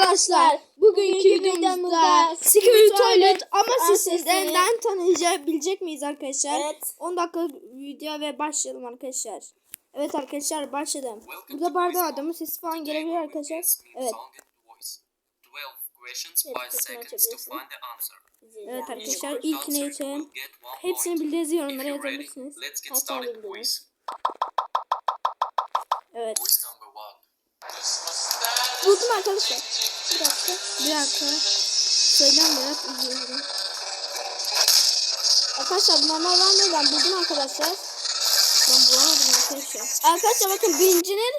arkadaşlar. Bugünkü videomuzda Secret Toilet ama siz sizden tanıyabilecek miyiz arkadaşlar? Evet. 10 dakika video ve başlayalım arkadaşlar. Evet arkadaşlar başladım. Burada bardağı adamın sesi falan gelebilir arkadaşlar. Evet. Evet, 5 sesini seconds to açabilirsin. find the answer. Evet Each arkadaşlar will get one Hepsini bildiğiniz yorumlara yazabilirsiniz. Hatta bildiğiniz. Evet. Buldum arkadaşlar. Bir dakika. Bir dakika. Söylem biraz izleyelim. Arkadaşlar bunlar var mı? Ben buldum arkadaşlar. Ben bulamadım arkadaşlar. Arkadaşlar bakın birincinin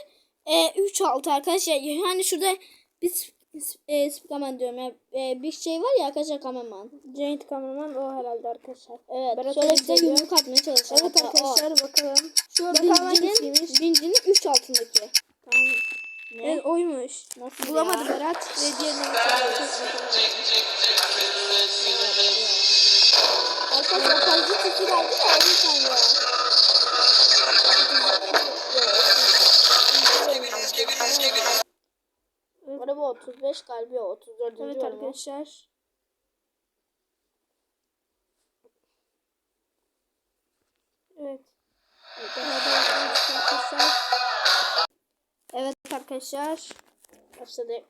e, 3 6 arkadaşlar. Yani şurada biz e, Spiderman diyorum ya. E, bir şey var ya arkadaşlar kameraman. Giant kameraman o herhalde arkadaşlar. Evet. Berat şöyle size yumruk atmaya çalışacağım. Evet Hatta o. arkadaşlar bakalım. Şu Bakalım birincinin, birincinin 3 altındaki. Tamam. Evet oymuş. Nasıl Bulamadı ya? Berat ve diğerine Arkadaşlar fazla sesi geldi de. Araba 35 galiba 34. Evet arkadaşlar. Evet. Evet arkadaşlar. Evet arkadaşlar. Başladık.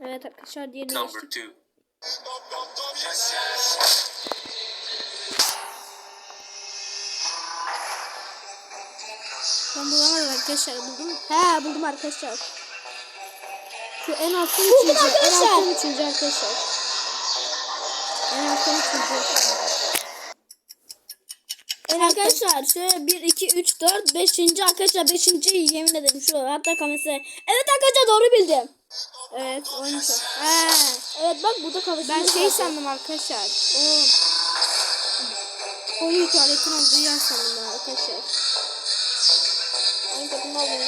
Evet arkadaşlar diğerine Number geçtik. two. Ben bulamadım arkadaşlar buldum. He buldum arkadaşlar. Şu en altın üçüncü. En altın üçüncü arkadaşlar. En altın üçüncü. Evet arkadaşlar şöyle 1, 2, 3, 4, 5. arkadaşlar 5. yemin ederim şu hatta kamerası. Evet arkadaşlar doğru bildim. Evet oymuş. o. He. Evet bak burada kafasında. Ben şey sandım arkadaşlar. O Poli tuvaletin olduğu yer sandım ben arkadaşlar. Hangi takımda olduğunu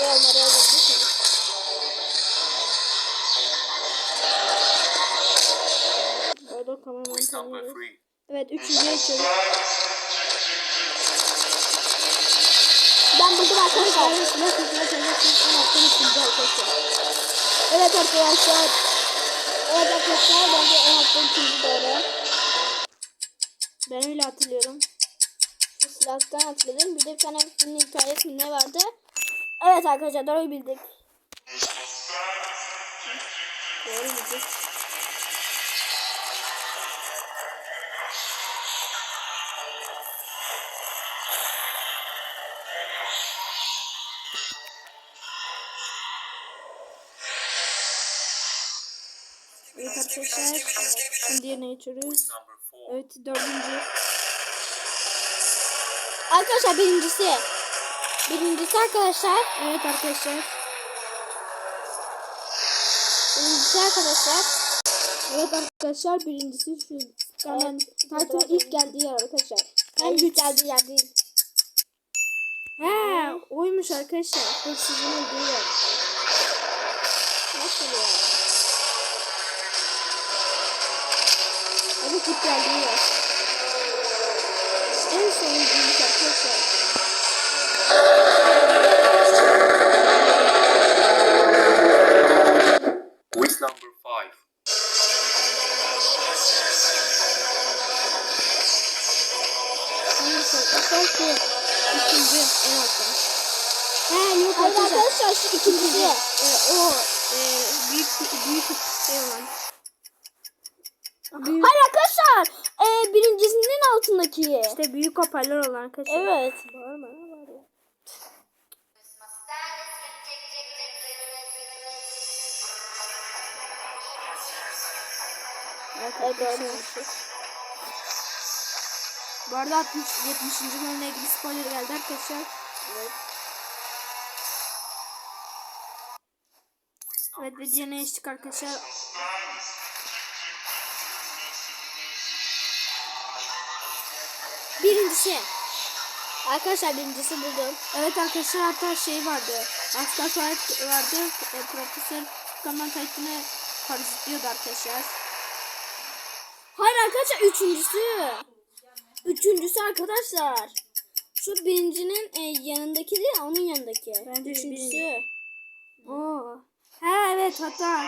onları three. Evet üçüncüye geçiyoruz. Ben buldum arkadaşlar. Evet, altın arkadaşlar. Evet arkadaşlar. Bence en altta ikinci doğru. Ben öyle hatırlıyorum. Şu silahtan hatırladım. Bir de bir tane hikayesi mi ne vardı? Evet arkadaşlar doğru bildik. Doğru bildik. Evet arkadaşlar. Şimdi diğerine geçiyoruz. Evet dördüncü. Arkadaşlar birincisi. Birincisi arkadaşlar. Evet arkadaşlar. Birincisi arkadaşlar. Evet arkadaşlar birincisi şu. Hemen Titan ilk geldiği yer arkadaşlar. Hem güç geldiği yer değil. He oymuş arkadaşlar. Hırsızın olduğu yer. Nasıl ya? Geldiği yer. En sonuncuymuş arkadaşlar. Quiz number five. Şu. İkinci en altta. He yok arkadaşlar şu ikincisi. Ee, o e, büyük büyük şey olan. Büyük, Hayır arkadaşlar. Ee, birincisinin altındaki. işte büyük hoparlör olan arkadaşlar. Evet. Bağırma Evet arkadaşlar. Bu arada 60, 70. bölümle ilgili spoiler geldi arkadaşlar. Evet. Evet ve diğerine geçtik arkadaşlar. Birincisi. Arkadaşlar birincisi buldum. Evet arkadaşlar hatta şey vardı. Asla Tuvalet vardı. E, Profesör Kaman Titan'ı parazitliyordu arkadaşlar. Hayır arkadaşlar üçüncüsü. Üçüncüsü arkadaşlar. Şu birincinin e, yanındaki değil onun yanındaki. Bence Üçüncüsü. birinci. Oo. Evet hatta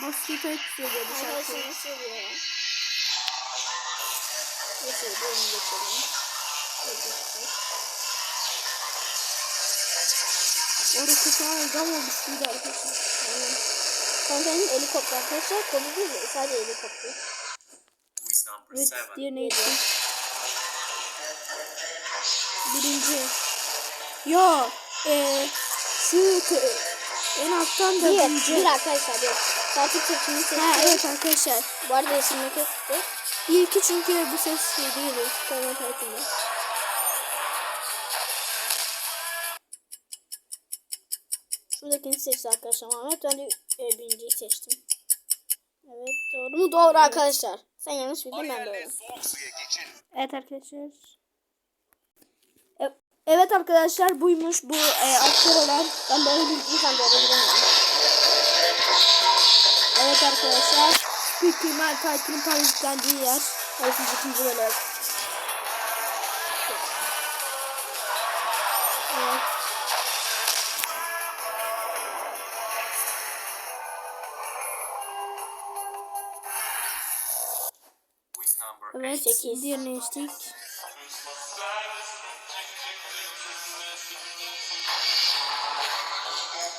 Mosquito söylüyordu şarkıyı. Arkadaşlar nasıl oluyor ya? Neyse bir önü geçelim. Orada kutuğa gam olmuştu arkadaşlar. Kankanın helikopter arkadaşlar konu değil de sadece helikopter. Evet diğer neydi? Birinci. Yo. Eee şu en alttan Bir, dördüncü. bir arkadaşlar bir. Tatil seçimi seçti. Ha evet arkadaşlar. Bu arada isimli kesti. İlki çünkü bu ses şey değil. Korona tarafında. Şuradakini seçti arkadaşlar Muhammed. Ben de e, birinciyi seçtim. Evet doğru mu? Doğru arkadaşlar. Sen yanlış bildin ben doğru. Evet arkadaşlar. E- Evet arkadaşlar buymuş bu e, aktör olan. Ben böyle bildiğim sen doğru. Evet arkadaşlar. Büyük ihtimal Titan'ın paralizlendiği yer. Herkes ikinci bölüm. 8. Diğerine.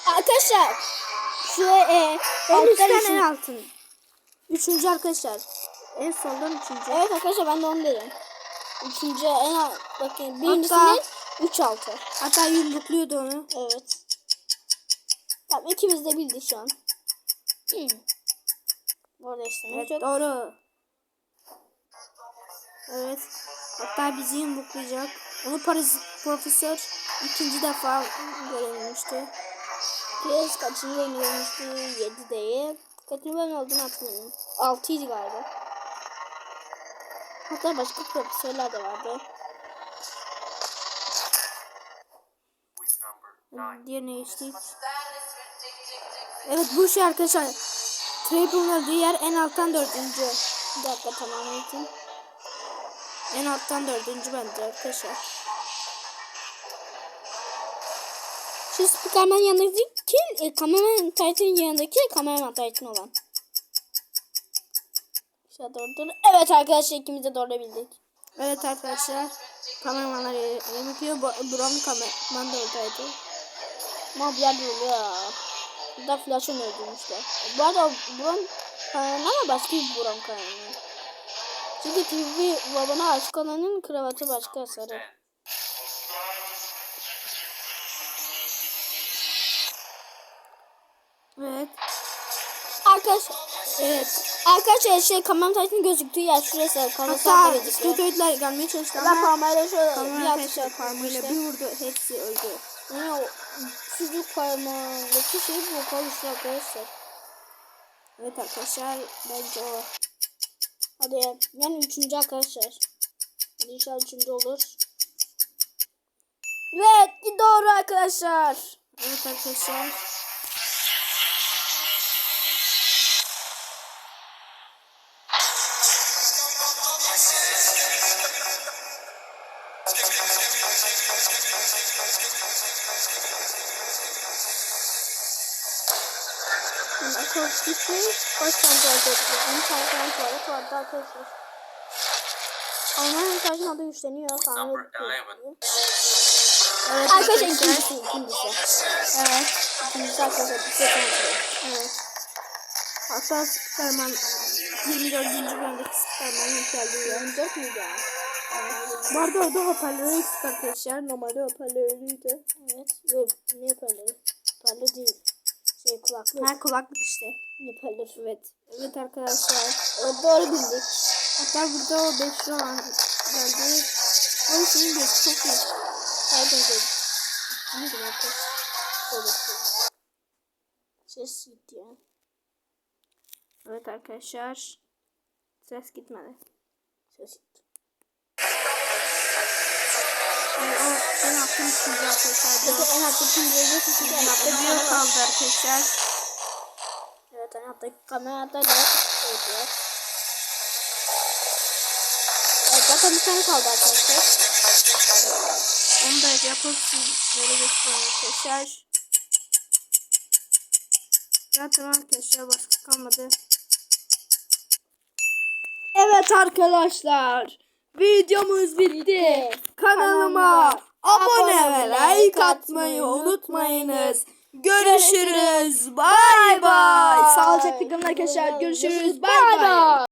Arkadaşlar şu e, alttan en altın. Üçüncü arkadaşlar. En sondan üçüncü. Evet arkadaşlar ben de onu dedim. Üçüncü en alt. Bakın birincisinin 3 altı. Hatta yumrukluyordu onu. Evet. Tamam ikimiz de bildi şu an. Hı. Bu arada işte evet, çok... doğru. Evet. Hatta bizi yumruklayacak. Onu Paris profesör ikinci defa görevlenmişti. Kez kaçıncı görmüştü? 7 değil. Kaçıncı bölüm olduğunu hatırlamıyorum. 6'ydı galiba. Hatta başka profesörler de vardı. Diğerine geçtik. Evet bu şey arkadaşlar. Traple'ın öldüğü yer en alttan dördüncü. Bir dakika tamam. En alttan dördüncü bence arkadaşlar. Şu Spikerman yanındaki e, kameraman Titan'ın yanındaki kameraman Titan olan. İşte doğru. Evet arkadaşlar ikimiz de doğru bildik. Evet arkadaşlar. Kameramanlar yapıyor. Bu- Buranın kameraman da oradaydı. Yerde oluyor ya. Burada Flash'ın öldürmüşler. Bu arada Buran kanalı ama başka bir Buran kanalı. Çünkü TV babana aşık olanın kravatı başka sarı. Evet. Arkadaşlar evet. Arkadaşlar şey kamera Titan'ın gözüktüğü yer şurası. Hatta skatoidler gelmeye çalıştı ama parmağıyla şöyle kamera arkadaşlar yapmıştım parmağıyla işte. bir vurdu. Hepsi öldü. Yani o çocuk parmağındaki şey bu kalıştı arkadaşlar. Evet arkadaşlar bence o. Hadi ya. Yani üçüncü arkadaşlar. Hadi inşallah üçüncü olur. Evet doğru arkadaşlar. Evet arkadaşlar. Akıl gitti. Baş kontrol etti. Onun tane tuvalet vardı arkadaşlar. Almanya'nın karşına adı güçleniyor. Number eleven. Evet Arkadaşlar arkadaşlar. ikincisi. ikincisi. Evet. İkincisi arkadaşlar. Bir şey konuşuyor. Evet. Hatta Superman 24. bölümdeki Superman'ın yer. 24 müydü ya? Bu arada orada hoparlörü eksik arkadaşlar. Normalde hoparlörlüydü. Evet. Yok. Ne hoparlörü? Hoparlör değil. Şey kulaklık. Ha kulaklık işte. Hoparlör. Evet. Evet arkadaşlar. Evet, doğru bildik. Hatta burada o 5 lira olan geldi. O şeyin bir çok iyi. Pardon dedim. Arkadaşlar? Şöyle söyleyeyim. Ses gitti ya. Evet arkadaşlar. Ses gitmedi. Ses gitti. Yani o en altın üçüncü arkadaşlar. Peki en altta kim gelecek? Çünkü altta yok kaldı arkadaşlar. Evet en alttaki kamerada ne yapıyor? Evet zaten bir tane kaldı arkadaşlar. Onu da yapıp siz böyle geçiyorum arkadaşlar. Zaten arkadaşlar başka kalmadı. Evet arkadaşlar. Videomuz bitti. Kanalıma abone ve like atmayı unutmayınız. Görüşürüz. Bay bay. Sağlıcakla kalın arkadaşlar. Görüşürüz. Bay bay.